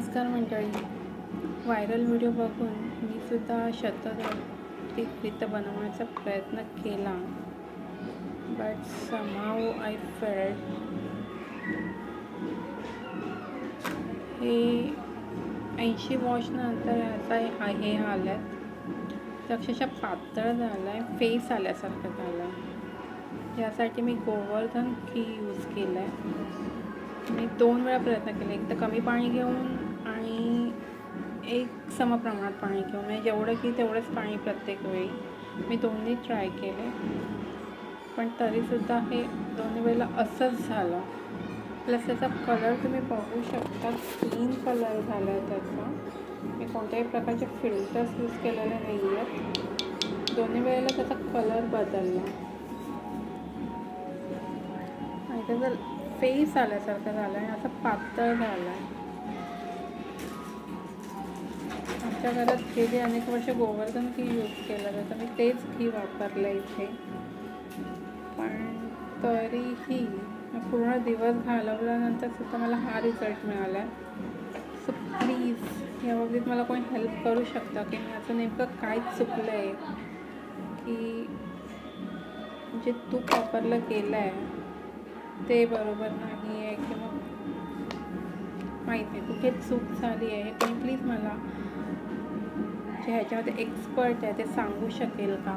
नमस्कार मंडळी. Viral video बघून मी सुद्धा शतगतिरिक्त बनवण्याचा प्रयत्न केला. बट समाव आय फेल्ट हे ऐंशी वॉशनंतर याचा हा हे आल्यात ते अक्षरशः पातळ झालं आहे फेस आल्यासारखं झालं आहे यासाठी मी गोवर्धन की यूज केलं आहे मी दोन वेळा प्रयत्न केले. एक तर कमी पाणी घेऊन आणि एक समप्रमाणात पाणी घेऊन म्हणजे जेवढं की तेवढंच पाणी प्रत्येक वेळी. मी दोन्ही ट्राय केले. पण तरीसुद्धा हे दोन्ही वेळेला असंच झालं. प्लस त्याचा कलर तुम्ही बघू शकता. क्लीन कलर झाला आहे त्याचा. मी कोणत्याही प्रकारचे फिल्टर्स यूज केलेले नाही आहेत दोन्ही वेळेला त्याचा कलर बदलला. आणि त्याचा फेस आल्यासारखं झालं आहे असं पातळ झालं आहे आमच्या घरात गेली अनेक वर्ष गोवर्धन घी यूज केलं जातं. मी तेच घी वापरलं इथे. पण तरीही पूर्ण दिवस घालवल्यानंतर सुद्धा मला हा रिझल्ट मिळाला आहे सो प्लीज या बाबतीत मला कोणी हेल्प करू शकता की मी असं नेमकं काय चुकलं आहे की जे तूप वापरलं गेलं आहे ते बरोबर नाही आहे किंवा माहीत नाही. कुठे चूक झाली आहे? पण प्लीज मला जे ह्याच्यामध्ये एक्सपर्ट आहे ते सांगू शकेल का?